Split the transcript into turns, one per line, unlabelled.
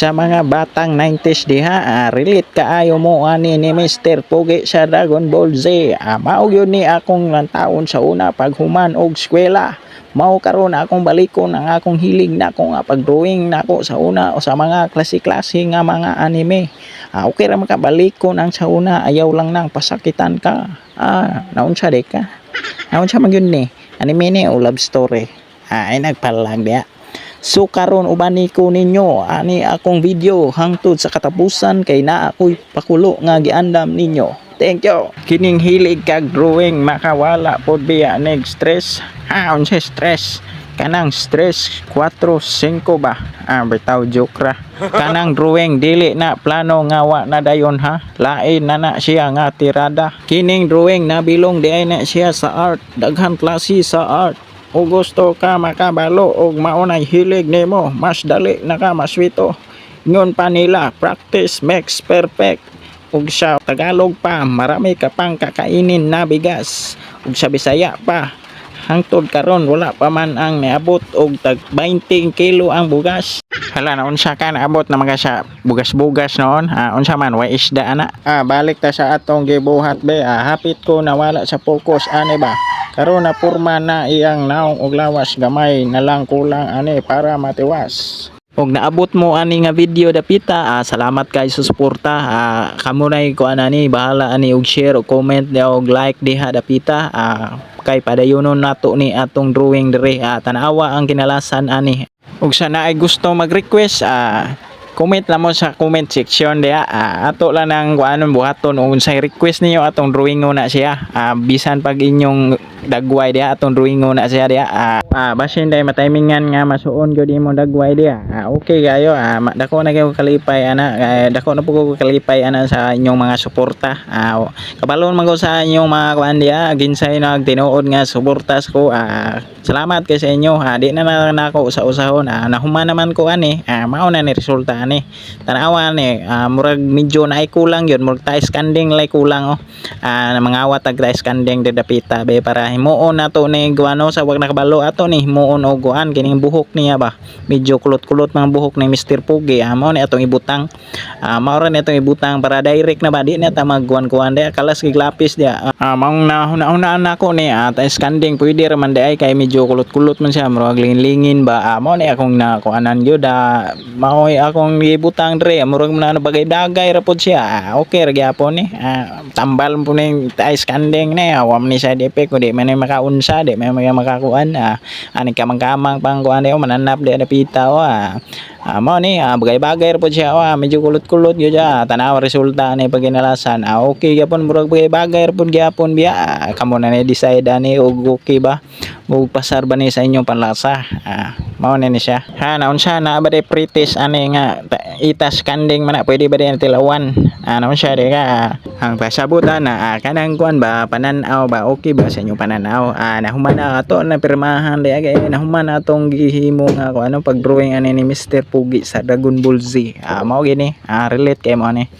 sa mga batang 90s diha ah, relate kaayo mo ani ni Mr. Pogi sa Dragon Ball Z. Ah, mao gyud ni akong taon sa una pag human og eskwela. Mao karon akong balikon ang akong hilig na ako nga pag-drawing na ako sa una o sa mga klase-klase nga mga anime. Ah, okay ra makabalikon ang sa una ayaw lang nang pasakitan ka. Ah naun siya de ka naun siya magyud ni? Anime ni o love story? Ah, ay nagpalag diya So karon ubani ko ninyo ani akong video hangtod sa katapusan kay naa ako'y pakulo nga giandam ninyo. Thank you. Kining hilig kag drawing makawala pod biya neg stress. Ha unsa stress? Kanang stress 4 5 ba? Ah bitaw joke ra. Kanang drawing dili na plano nga wa na dayon ha. Lain na na siya nga tirada. Kining drawing nabilong di na siya sa art. Daghan klase sa art o gusto ka makabalo og maunay hilig nimo mas dali na ka maswito ngon pa nila practice makes perfect. Ug sa Tagalog pa marami ka pang kakainin na bigas. Ug sa Bisaya pa hangtod karon wala pa man ang niabot og tag 20 kilo ang bugas. Hala na unsa ka naabot na mga sa bugas-bugas noon? Ah, unsa man way isda ana? Ah, balik ta sa atong gibuhat be. Ah, hapit ko nawala sa focus ani ba? Karon na porma na iyang naong og lawas gamay na lang kulang ani para matiwas Og naabot mo ani nga video dapita. Ah, salamat kay sa suporta ah, kamo nay ko anani bahala ani og share og comment og like diha dapita. Ah, kay padayonon nato ni atong drawing dire ah, tanawa ang kinalasan ani. Ug sa naay gusto mag-request ah, comment lang mo sa comment section diha. Ah, ato lang nang kuanon buhaton. Unsay request niyo atong drawing na siya. Ah, bisan pag inyong dagway diha atong drawing na siya diha ah, ah, basin day matimingan nga masuon gyud imo dagway diha ah, okay kayo. Ah, dako na kayo kalipay ana. Ah, dako na po ko kalipay ana sa inyong mga suporta. Ah, kabalon man sa inyong mga kuan diha ginsay nagtinuod nga suportas ko. Ah, salamat kay sa inyo. Ah, di na na nako sa usahon ah, nahuman naman ko ani. Ah, mao na ni resulta ani. Tanawa ni ah, murag medyo na kulang yun. Murag tayo skanding lay kulang oh. Ah, mga awat tag skanding dapita be para himuon na to ni guano sa wag nakabalo. Ato ni himuon og guan kining buhok niya ba? Medyo kulot-kulot mga buhok ni Mr. Pugi. Ah, mao ni atong ibutang. Ah, mao ra ni atong ibutang para direct na ba? Di na ta magguan-guan di kalas kay lapis dia ah, maong nahuna-hunaan nako ni ah, tayo skanding pwede ra man di ay kay medyo kulot-kulot man siya. Murag lingin-lingin ba? Ah, mao ni akong nakuanan gyud ah, mao akong ibutang dire murag na ano bagay dagay ra pod siya. Ah, okay ra gyapon ni. Ah, tambal po ni tayo skanding ni. Ah, wa man ni side effect kundi man ni makaunsa di may makakuan ah, ani kamang-kamang pang kuan di mananap di napita oh, ah. Ah, mao ni ah, bagay-bagay pod siya oh, ah, medyo kulot-kulot gyud siya tanaw resulta ni paginalasan ah, okay gyapon murag bagay-bagay pod gyapon biya ah, kamo na ni decide ani og okay ba ug pasar ba ni sa inyong panlasa? Ah, mao na ni siya. Ha naun siya? Na ba de pretest ani nga ta- itas kanding man pwede ba de tilawan? Ah, naun siya de ka? Ah, ang pasabutan na ah, kanang kuan ba? Pananaw ba? Okay ba sa inyong pananaw? Ah, nahuman na ato na pirmahan de agay nahuman na atong gihimo nga kung ano pag drawing ani ni Mr. Pugi sa Dragon Ball Z. Ah, mao gini. Ah, relate kay mo ani